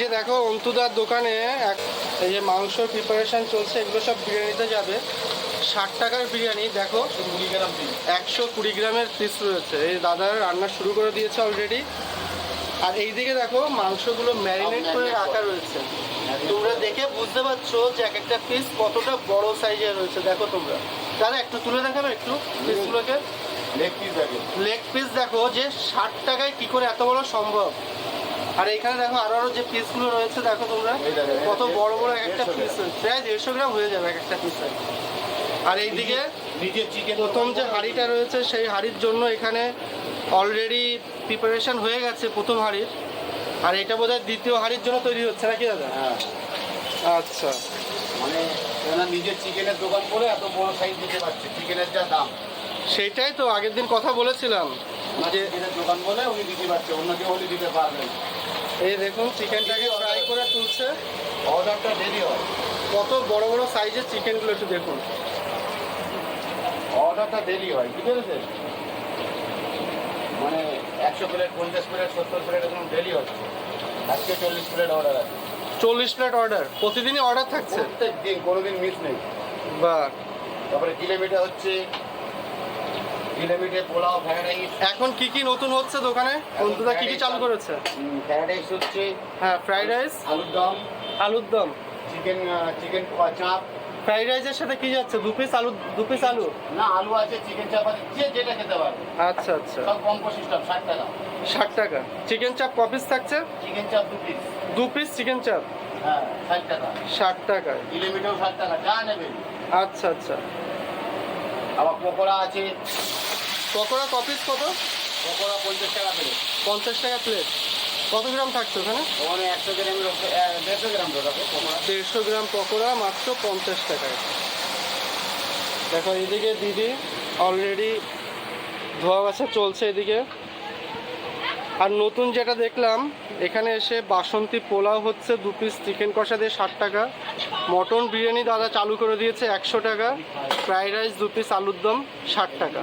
যে দেখো অন্তুদার দোকানে এক এই যে মাংসর প্রিপারেশন চলছে এগুলো সব বিরিয়ানিতে যাবে। ষাট টাকার বিরিয়ানি দেখো। একশো কুড়ি গ্রামের পিস রয়েছে। এই দাদার রান্না শুরু করে দিয়েছে অলরেডি আর এইদিকে দেখো মাংসগুলো ম্যারিনেট করে রাখা রয়েছে। তোমরা দেখে বুঝতে পারছ যে এক একটা পিস কতটা বড় সাইজের রয়েছে। দেখো তোমরা। দাদা একটু তুলে দেখাবে একটু পিসগুলোকে লেগ পিস দেখো। লেগ পিস দেখো যে ষাট টাকায় কি করে এত বড় সম্ভব? আর এখানে দেখো আরও আরও যে পিসগুলো রয়েছে দেখো তোমরা। কত বড় বড় এক একটা পিস প্রায় দেড়শো গ্রাম হয়ে যাবে এক একটা পিস আর এইদিকে প্রথম যে হাঁড়িটা রয়েছে সেই হাঁড়ির জন্য এখানে অলরেডি প্রিপারেশন হয়ে গেছে প্রথম হাঁড়ির। আর এটা বোধহয় দ্বিতীয় হাঁড়ির জন্য তৈরি হচ্ছে নাকি দাদা? হ্যাঁ। আচ্ছা। মানে নিজের চিকেনের দোকান করে এত বড় সাইজ দিতে পারছে চিকেনের যা দাম। সেইটাই তো আগের দিন কথা বলেছিলাম। যে চিকেনের দোকান বলে উনি দিতে পারছে অন্য কেউ হলে দিতে পারবেন এই দেখুন চিকেনটাকে ফ্রাই করে তুলছে। অর্ডারটা দেরি হয় কত বড় বড় সাইজের চিকেনগুলো একটু দেখুন। অর্ডারটা দেরি হয় কি পেরেছে মানে একশো প্লেট পঞ্চাশ প্লেট সত্তর প্লেট এরকম দেরি হচ্ছে আজকে চল্লিশ প্লেট অর্ডার আছে। চল্লিশ প্লেট অর্ডার প্রতিদিনই অর্ডার থাকছে? প্রত্যেক দিন কোনোদিন মিস নেই। বা তারপরে কিলোমিটার হচ্ছে কিলোমিটার পোলাও ফ্রাইড রাইস এখন কি কি নতুন হচ্ছে দোকানে? অন্তুদা কি কি চালু করেছে? ফ্রাইড রাইস হচ্ছে হ্যাঁ ফ্রাইড রাইস আলুর দম আলুর দম। চিকেন চিকেন চাপ। ফ্রাইড রাইসের সাথে কি যাচ্ছে? দু পিস আলু দু পিস আলু? না আলু আছে চিকেন চাপ আছে যে যেটা খেতে পারবে। আচ্ছা আচ্ছা। সব কম্পো সিস্টেম ষাট টাকা। ষাট টাকা। চিকেন চাপ ক পিস থাকছে? চিকেন চাপ দু পিস দু পিস চিকেন চাপ হ্যাঁ ষাট টাকা। ষাট টাকায় কিলোমিটার ষাট টাকা যা নেবে। আচ্ছা আচ্ছা। আবার পকোড়া আছে। পকোড়া ক পিস কত? পকোড়া পঞ্চাশ টাকা পেলে পঞ্চাশ টাকা প্লেট কত গ্রাম থাকছে ওখানে? ওখানে একশো গ্রামের দেড়শো গ্রাম পকোড়া। দেড়শো গ্রাম পকোড়া মাত্র পঞ্চাশ টাকায়। দেখো এদিকে দিদি অলরেডি ধোয়া বাছা চলছে এদিকে। আর নতুন যেটা দেখলাম এখানে এসে বাসন্তী পোলাও হচ্ছে দু পিস চিকেন কষা দিয়ে ষাট টাকা। মটন বিরিয়ানি দাদা চালু করে দিয়েছে একশো টাকা। ফ্রাইড রাইস দু পিস আলুর দম ষাট টাকা।